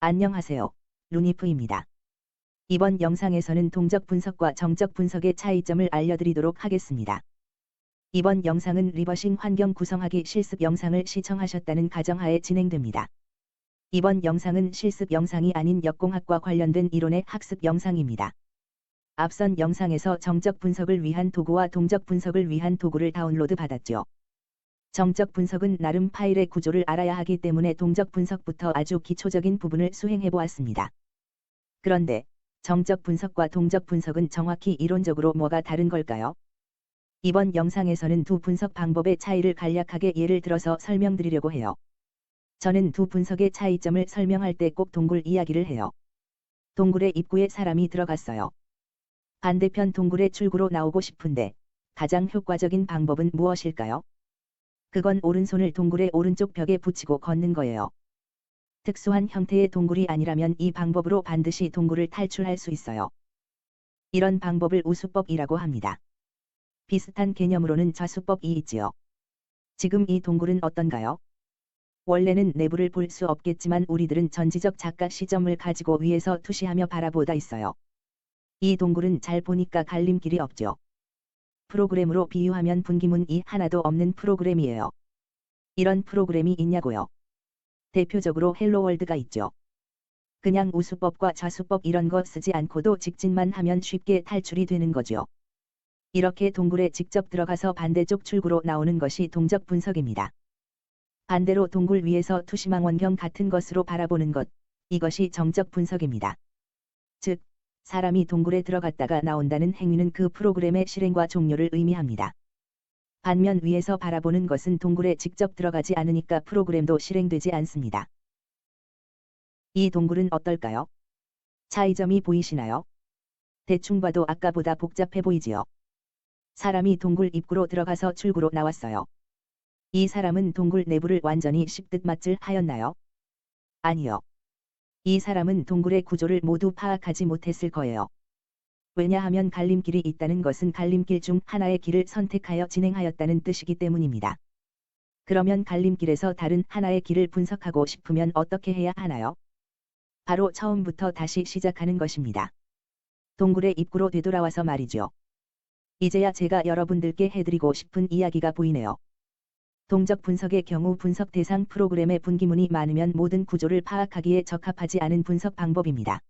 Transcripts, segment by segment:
안녕하세요. 루니프입니다. 이번 영상에서는 동적 분석과 정적 분석의 차이점을 알려드리도록 하겠습니다. 이번 영상은 리버싱 환경 구성하기 실습 영상을 시청하셨다는 가정하에 진행됩니다. 이번 영상은 실습 영상이 아닌 역공학과 관련된 이론의 학습 영상입니다. 앞선 영상에서 정적 분석을 위한 도구와 동적 분석을 위한 도구를 다운로드 받았죠. 정적 분석은 나름 파일의 구조를 알아야 하기 때문에 동적 분석부터 아주 기초적인 부분을 수행해 보았습니다. 그런데 정적 분석과 동적 분석은 정확히 이론적으로 뭐가 다른 걸까요? 이번 영상에서는 두 분석 방법의 차이를 간략하게 예를 들어서 설명드리려고 해요. 저는 두 분석의 차이점을 설명할 때 꼭 동굴 이야기를 해요. 동굴의 입구에 사람이 들어갔어요. 반대편 동굴의 출구로 나오고 싶은데 가장 효과적인 방법은 무엇일까요? 그건 오른손을 동굴의 오른쪽 벽에 붙이고 걷는 거예요. 특수한 형태의 동굴이 아니라면 이 방법으로 반드시 동굴을 탈출할 수 있어요. 이런 방법을 우수법이라고 합니다. 비슷한 개념으로는 좌수법이 있지요. 지금 이 동굴은 어떤가요? 원래는 내부를 볼 수 없겠지만 우리들은 전지적 작가 시점을 가지고 위에서 투시하며 바라보다 있어요. 이 동굴은 잘 보니까 갈림길이 없죠. 프로그램으로 비유하면 분기문이 하나도 없는 프로그램이에요. 이런 프로그램이 있냐고요. 대표적으로 헬로월드가 있죠. 그냥 우수법과 좌수법 이런 거 쓰지 않고도 직진만 하면 쉽게 탈출이 되는 거죠. 이렇게 동굴에 직접 들어가서 반대쪽 출구로 나오는 것이 동적 분석입니다. 반대로 동굴 위에서 투시망원경 같은 것으로 바라보는 것, 이것이 정적 분석입니다. 즉, 사람이 동굴에 들어갔다가 나온다는 행위는 그 프로그램의 실행과 종료를 의미합니다. 반면 위에서 바라보는 것은 동굴에 직접 들어가지 않으니까 프로그램도 실행되지 않습니다. 이 동굴은 어떨까요? 차이점이 보이시나요? 대충 봐도 아까보다 복잡해 보이지요. 사람이 동굴 입구로 들어가서 출구로 나왔어요. 이 사람은 동굴 내부를 완전히 씹듯 맛을 하였나요? 아니요. 이 사람은 동굴의 구조를 모두 파악하지 못했을 거예요. 왜냐하면 갈림길이 있다는 것은 갈림길 중 하나의 길을 선택하여 진행하였다는 뜻이기 때문입니다. 그러면 갈림길에서 다른 하나의 길을 분석하고 싶으면 어떻게 해야 하나요? 바로 처음부터 다시 시작하는 것입니다. 동굴의 입구로 되돌아와서 말이죠. 이제야 제가 여러분들께 해드리고 싶은 이야기가 보이네요. 동적 분석의 경우 분석 대상 프로그램의 분기문이 많으면 모든 구조를 파악하기에 적합하지 않은 분석 방법입니다.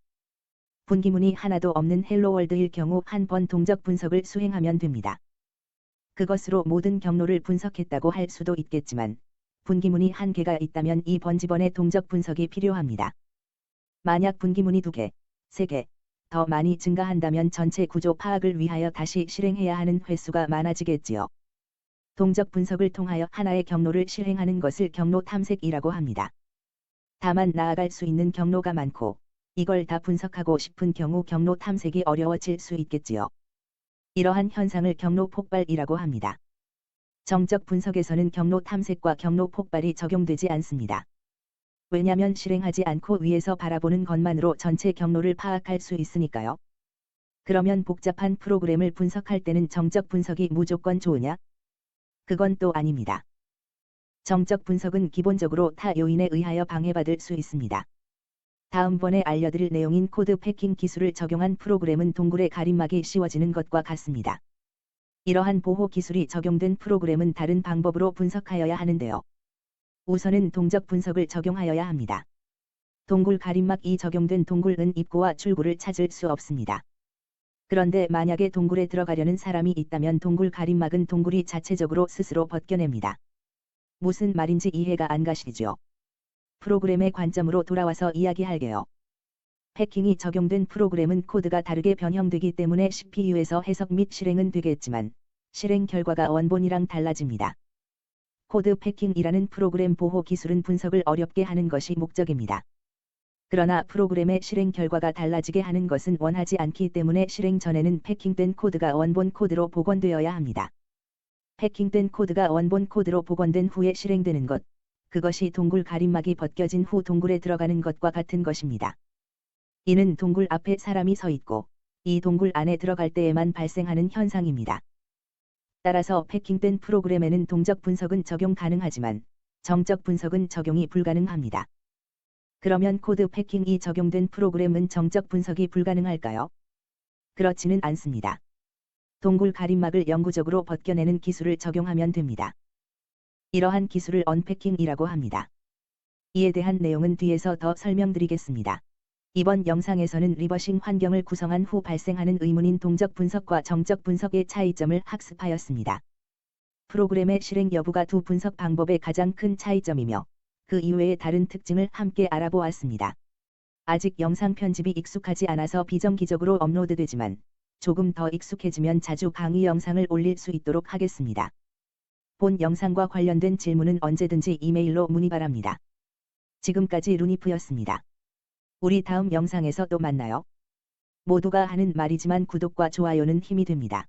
분기문이 하나도 없는 헬로월드일 경우 한 번 동적 분석을 수행하면 됩니다. 그것으로 모든 경로를 분석했다고 할 수도 있겠지만 분기문이 한 개가 있다면 이 번지번의 동적 분석이 필요합니다. 만약 분기문이 두 개, 세 개, 더 많이 증가한다면 전체 구조 파악을 위하여 다시 실행해야 하는 횟수가 많아지겠지요. 동적 분석을 통하여 하나의 경로를 실행하는 것을 경로 탐색이라고 합니다. 다만 나아갈 수 있는 경로가 많고 이걸 다 분석하고 싶은 경우 경로 탐색이 어려워질 수 있겠지요. 이러한 현상을 경로 폭발이라고 합니다. 정적 분석에서는 경로 탐색과 경로 폭발이 적용되지 않습니다. 왜냐면 실행하지 않고 위에서 바라보는 것만으로 전체 경로를 파악할 수 있으니까요. 그러면 복잡한 프로그램을 분석할 때는 정적 분석이 무조건 좋으냐? 그건 또 아닙니다. 정적 분석은 기본적으로 타 요인에 의하여 방해받을 수 있습니다. 다음번에 알려드릴 내용인 코드 패킹 기술을 적용한 프로그램은 동굴의 가림막이 씌워지는 것과 같습니다. 이러한 보호 기술이 적용된 프로그램은 다른 방법으로 분석하여야 하는데요. 우선은 동적 분석을 적용하여야 합니다. 동굴 가림막이 적용된 동굴은 입구와 출구를 찾을 수 없습니다. 그런데 만약에 동굴에 들어가려는 사람이 있다면 동굴 가림막은 동굴이 자체적으로 스스로 벗겨냅니다. 무슨 말인지 이해가 안 가시죠? 프로그램의 관점으로 돌아와서 이야기할게요. 패킹이 적용된 프로그램은 코드가 다르게 변형되기 때문에 CPU에서 해석 및 실행은 되겠지만 실행 결과가 원본이랑 달라집니다. 코드 패킹이라는 프로그램 보호 기술은 분석을 어렵게 하는 것이 목적입니다. 그러나 프로그램의 실행 결과가 달라지게 하는 것은 원하지 않기 때문에 실행 전에는 패킹된 코드가 원본 코드로 복원되어야 합니다. 패킹된 코드가 원본 코드로 복원된 후에 실행되는 것, 그것이 동굴 가림막이 벗겨진 후 동굴에 들어가는 것과 같은 것입니다. 이는 동굴 앞에 사람이 서 있고 이 동굴 안에 들어갈 때에만 발생하는 현상입니다. 따라서 패킹된 프로그램에는 동적 분석은 적용 가능하지만 정적 분석은 적용이 불가능합니다. 그러면 코드 패킹이 적용된 프로그램은 정적 분석이 불가능할까요? 그렇지는 않습니다. 동굴 가림막을 영구적으로 벗겨내는 기술을 적용하면 됩니다. 이러한 기술을 언패킹이라고 합니다. 이에 대한 내용은 뒤에서 더 설명드리겠습니다. 이번 영상에서는 리버싱 환경을 구성한 후 발생하는 의문인 동적 분석과 정적 분석의 차이점을 학습하였습니다. 프로그램의 실행 여부가 두 분석 방법의 가장 큰 차이점이며 그 이외의 다른 특징을 함께 알아보았습니다. 아직 영상 편집이 익숙하지 않아서 비정기적으로 업로드되지만 조금 더 익숙해지면 자주 강의 영상을 올릴 수 있도록 하겠습니다. 본 영상과 관련된 질문은 언제든지 이메일로 문의 바랍니다. 지금까지 루니프였습니다. 우리 다음 영상에서 또 만나요. 모두가 하는 말이지만 구독과 좋아요는 힘이 됩니다.